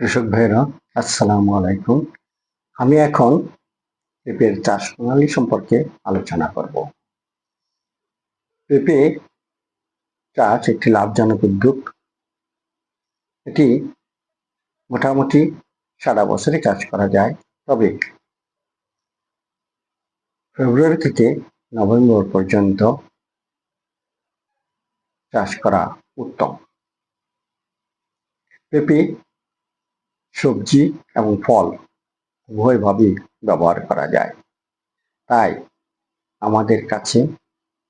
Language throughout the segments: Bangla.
কৃষক ভাইরা আসসালামু আলাইকুম। আমি এখন পেঁপের চাষ প্রণালী সম্পর্কে আলোচনা করব। পেঁপে চাষ একটি লাভজনক উদ্যোগ। এটি মোটামুটি সারা বছরে চাষ করা যায়, তবে ফেব্রুয়ারি থেকে নভেম্বর পর্যন্ত চাষ করা উত্তম। পেঁপে সবজি এবং ফল উভয়ভাবেই ব্যবহার করা যায়। তাই আমাদের কাছে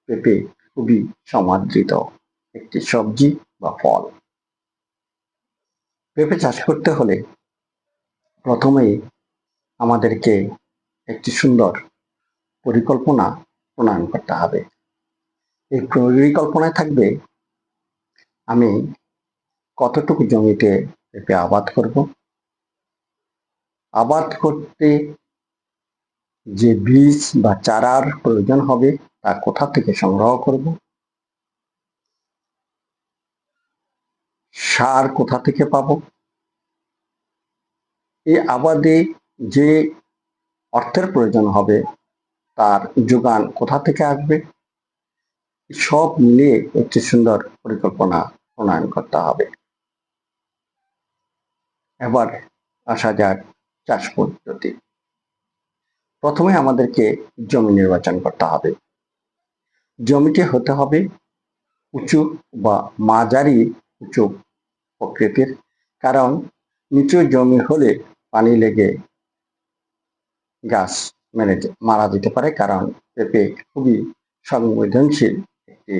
পেঁপে খুবই সমাদৃত একটি সবজি বা ফল। পেঁপে চাষ করতে হলে প্রথমেই আমাদেরকে একটি সুন্দর পরিকল্পনা প্রণয়ন করতে হবে। এই পরিকল্পনায় থাকবে, আমি কতটুকু জমিতে পেঁপে আবাদ করব আবাদ করতে যে বীজ বা চারার প্রয়োজন হবে, তা কোথা থেকে সংগ্রহ করব? সার কোথা থেকে পাব? এই আবাদে যে অর্থের প্রয়োজন হবে, তার যোগান কোথা থেকে আসবে? সব মিলিয়ে একটি সুন্দর পরিকল্পনা প্রণয়ন করতে হবে। এবার আসা যাক চাষ পদ্ধতি। প্রথমে আমাদেরকে জমি নির্বাচন করতে হবে। জমিটি হতে হবে উঁচু বা মাঝারি উঁচু প্রকৃতির, কারণ নিচু জমি হলে পানি লেগে গাছ মেরে মারা যেতে পারে, কারণ পেঁপে খুবই সংবেদনশীল একটি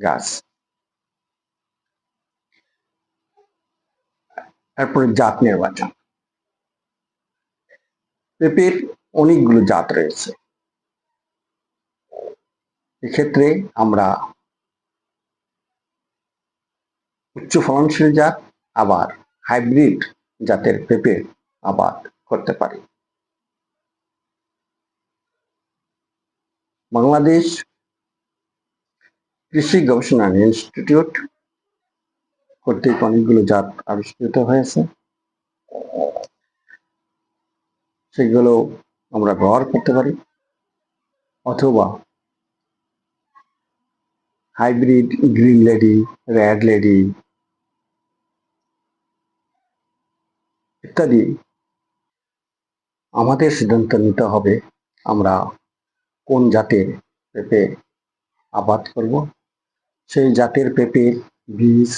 গাছ। তারপরে জাত নির্বাচন। পেঁপের অনেকগুলো জাত রয়েছে। এক্ষেত্রে আমরা উচ্চ ফলনশীল জাত, আবার হাইব্রিড জাতের পেঁপের আবাদ করতে পারি। বাংলাদেশ কৃষি গবেষণা ইনস্টিটিউট কর্তৃক অনেকগুলো জাত আবিষ্কৃত হয়েছে। সেগুলো আমরা ব্যবহার করতে পারি। অথবা hybrid green lady, red lady ইত্যাদি আমাদের সিদ্ধান্ত নিতে হবে আমরা কোন জাতের পেঁপে আবাদ করব। সেই জাতের পেঁপের বীজ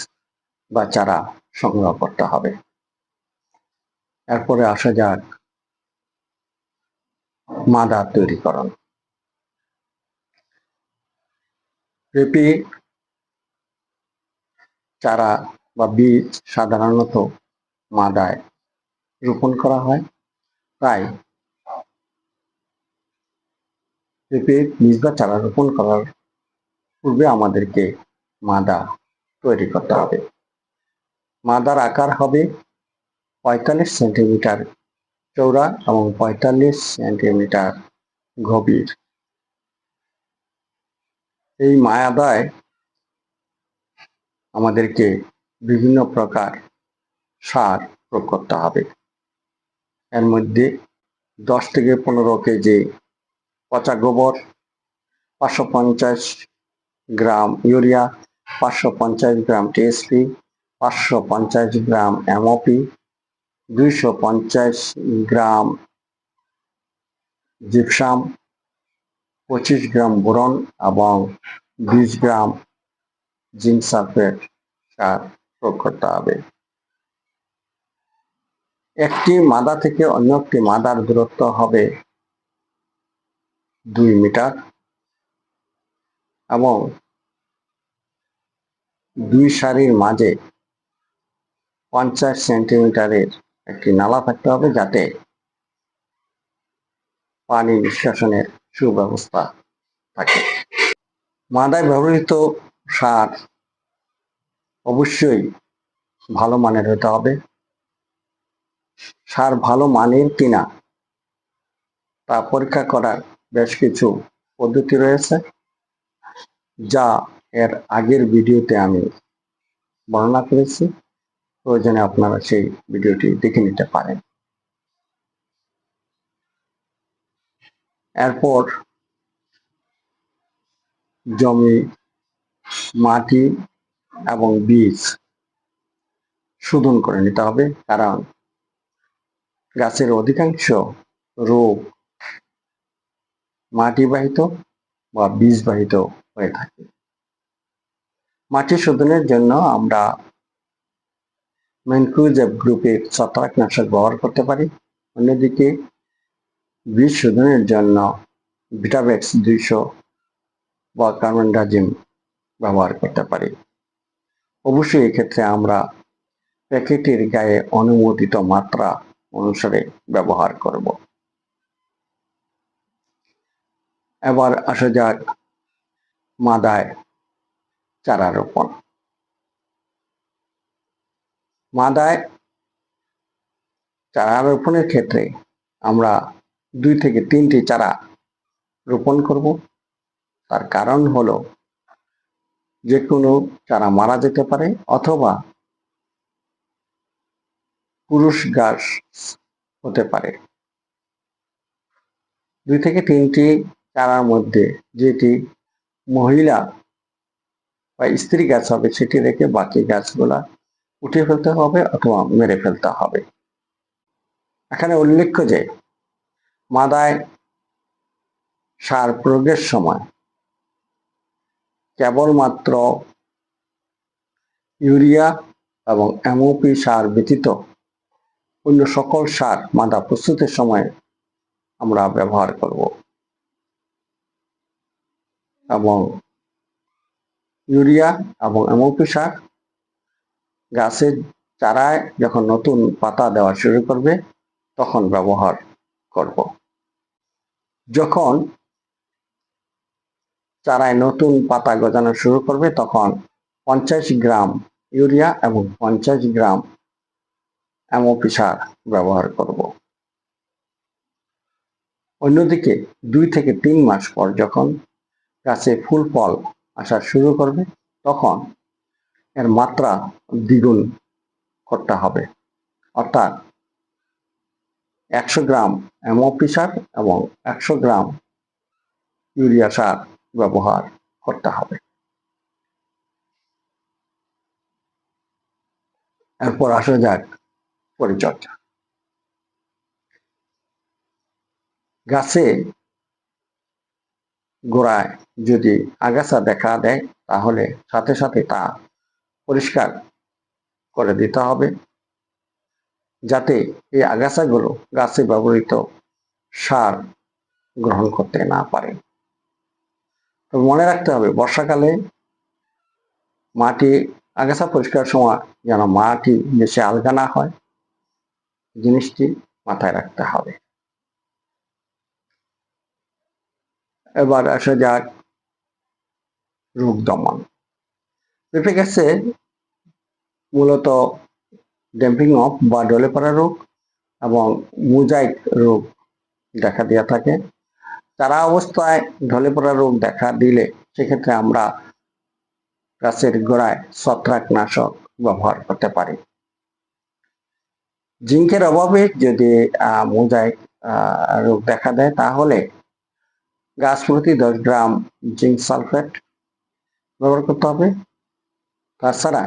বা চারা সংগ্রহ করতে হবে। এরপরে আসা যাক মাদা তৈরিকরণ। পেঁপে চারা বা বীজ সাধারণত মাদায় রোপণ করা হয়। তাই পেঁপে বীজ বা চারা রোপণ করার পূর্বে আমাদেরকে মাদা তৈরি করতে হবে। মাদার আকার হবে পঁয়তাল্লিশ সেন্টিমিটার চৌড়া এবং পঁয়তাল্লিশ সেন্টিমিটার গভীর। এই মায়াদায় আমাদেরকে বিভিন্ন প্রকার সার প্রয়োগ করতে হবে। এর মধ্যে দশ থেকে পনেরো কেজি পচা গোবর, পাঁচশো পঞ্চাশ গ্রাম ইউরিয়া, পাঁচশো পঞ্চাশ গ্রাম টিএসপি পাঁচশো পঞ্চাশ গ্রাম এমওপি দুইশো পঞ্চাশ গ্রাম জিপসাম, পঁচিশ গ্রাম বোরন এবং বিশ গ্রাম জিঙ্ক সালফেট সার প্রয়োগ করতে হবে। একটি মাদা থেকে অন্য একটি মাদার দূরত্ব হবে দুই মিটার এবং দুই সারির মাঝে পঞ্চাশ সেন্টিমিটারের একটি নালা থাকতে হবে যাতে পানি নিষ্কাশনের সুব্যবস্থা থাকে। মাদায় ব্যবহৃত সার অবশ্যই ভালো মানের হতে হবে। সার ভালো মানের কিনা তা পরীক্ষা করার বেশ কিছু পদ্ধতি রয়েছে, যা এর আগের ভিডিওতে আমি বর্ণনা করেছি। প্রয়োজনে আপনারা সেই ভিডিওটি দেখে নিতে পারেন। এরপর জমি, মাটি এবং বীজ শোধন করে নিতে হবে, কারণ গাছের অধিকাংশ রোগ মাটিবাহিত বা বীজবাহিত হয়ে থাকে। মাটি শোধনের জন্য আমরা ম্যানক্রুজেব গ্রুপের ছত্রাকনাশক ব্যবহার করতে পারি। অন্যদিকে বীজ শোধনের জন্য ভিটাভেক্স দুইশো বা কার্বনডাজিম ব্যবহার করতে পারি। অবশ্যই এক্ষেত্রে আমরা প্যাকেটের গায়ে অনুমোদিত মাত্রা অনুসারে ব্যবহার করব। এবার আসা যাক মাদায় চারা রোপণ মাদায় চারা রোপণের ক্ষেত্রে আমরা দুই থেকে তিনটি চারা রোপণ করব। তার কারণ হলো যে কোনো চারা মারা যেতে পারে অথবা পুরুষ গাছ হতে পারে। দুই থেকে তিনটি চারার মধ্যে যেটি মহিলা বা স্ত্রী গাছ হবে সেটি রেখে বাকি গাছগুলা উঠিয়ে ফেলতে হবে অথবা মেরে ফেলতে হবে। এখানে উল্লেখ্য যে, মাদায় সার প্রয়োগের সময় কেবলমাত্র ইউরিয়া এবং এমওপি সার ব্যতীত অন্য সকল সার মাদা প্রস্তুতের সময় আমরা ব্যবহার করব। এবং ইউরিয়া এবং এমওপি সার গাছের চারায় যখন নতুন পাতা দেওয়া শুরু করবে, তখন ব্যবহার করব। যখন চারায় নতুন পাতা গজানো শুরু করবে, তখন পঞ্চাশ গ্রাম ইউরিয়া এবং পঞ্চাশ গ্রাম এমওপি সার ব্যবহার করব। অন্যদিকে দুই থেকে তিন মাস পর যখন গাছে ফুল ফল আসা শুরু করবে, তখন এর মাত্রা দ্বিগুণ করতে হবে? অর্থাৎ একশো গ্রাম এমওপি সার এবং একশো গ্রাম ইউরিয়া সার ব্যবহার করতে হবে? এরপর আসা যাক পরিচর্যা। গাছে গোড়ায় যদি আগাছা দেখা দেয়, তাহলে সাথে সাথে তা পরিষ্কার করে দিতে হবে যাতে এই আগাছাগুলো গাছে ব্যবহৃত সার গ্রহণ করতে না পারে। তবে মনে রাখতে হবে, বর্ষাকালে মাটি, আগাছা পরিষ্কার সময় যেন মাটি বেশি আলগা না হয়, জিনিসটি মাথায় রাখতে হবে। এবার আসা যাক রোগ দমন। পেঁপে গাছে। মূলত ড্যাম্পিং অফ বা ডলে পড়া রোগ এবং মোজাইক রোগ দেখা দেওয়া থাকে। তারা অবস্থায় ঢলে পড়া রোগ দেখা দিলে সেক্ষেত্রে আমরা গাছের গোড়ায় ছত্রাকনাশক ব্যবহার করতে পারি। জিঙ্কের অভাবে যদি মোজাইক রোগ দেখা দেয় তাহলে গাছ প্রতি দশ গ্রাম জিঙ্ক সালফেট ব্যবহার করতে হবে। তাছাড়া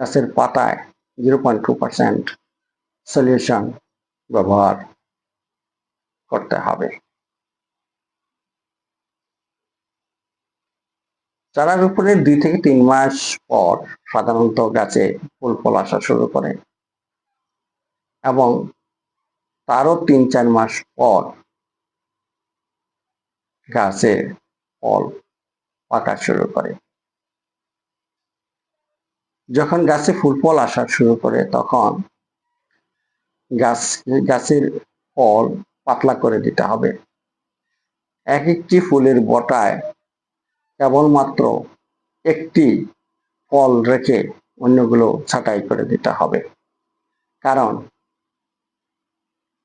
গাছের পাতায় zero point two percent solution ব্যবহার করতে হবে। চারার উপরে দুই থেকে তিন মাস পর সাধারণত গাছে ফুল ফল আসা শুরু করে এবং তারও তিন চার মাস পর গাছে ফল পাকা শুরু করে। যখন গাছে ফুল ফল আসা শুরু করে, তখন গাছ গাছের ফল পাতলা করে দিতে হবে। এক একটি ফুলের বটায় কেবলমাত্র একটি ফল রেখে অন্যগুলো ছাঁটাই করে দিতে হবে। কারণ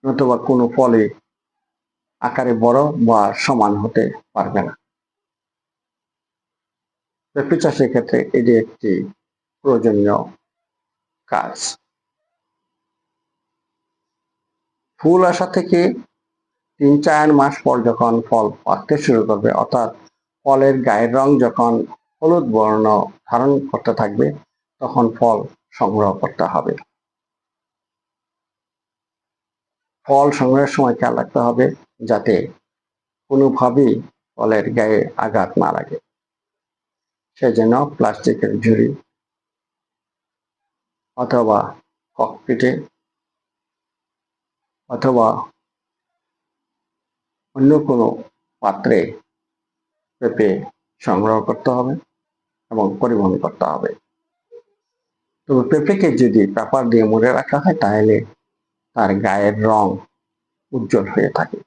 নতুবা কোনো ফলে আকারে বড় বা সমান হতে পারবে না। পেঁপে চাষের ক্ষেত্রে এটি একটি প্রয়োজনীয় কাজ। ফুল আসা থেকে তিন চার মাস পর যখন ফল পাকতে শুরু করবে, অর্থাৎ ফলের গায়ের রং যখন হলুদ বর্ণ ধারণ করতে থাকবে, তখন ফল সংগ্রহ করতে হবে। ফল সংগ্রহের সময় খেয়াল রাখতে হবে যাতে কোনোভাবেই ফলের গায়ে আঘাত না লাগে। সেজন্য প্লাস্টিকের ঝুড়ি অথবা ককপিটে অথবা অন্য কোনো পাত্রে পেঁপে সংগ্রহ করতে হবে এবং পরিবহন করতে হবে। তবে পেঁপেকে যদি পেপার দিয়ে মুড়ে রাখা হয়, তাহলে তার গায়ের রং উজ্জ্বল হয়ে থাকে।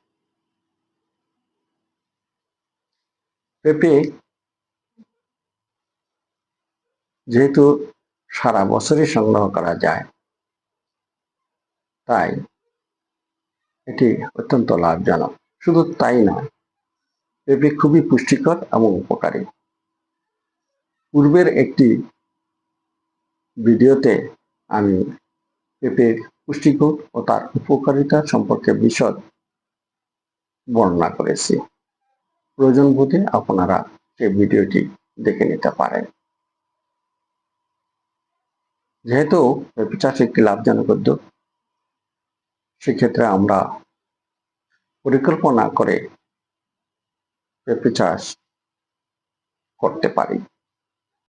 পেঁপে যেহেতু সারা বছরই সংগ্রহ করা যায়। তাই এটি অত্যন্ত লাভজনক। শুধু তাই নয় পেঁপে খুবই পুষ্টিকর এবং উপকারী। পূর্বের একটি ভিডিওতে আমি পেঁপের পুষ্টিগুণ ও তার উপকারিতা সম্পর্কে বিশদ বর্ণনা করেছি। প্রয়োজন বোধে আপনারা সেই ভিডিওটি দেখে নিতে পারেন। যেহেতু চাষ একটি লাভজনক উদ্যোগ সেক্ষেত্রে আমরা পরিকল্পনা করে পেঁপে চাষ করতে পারি।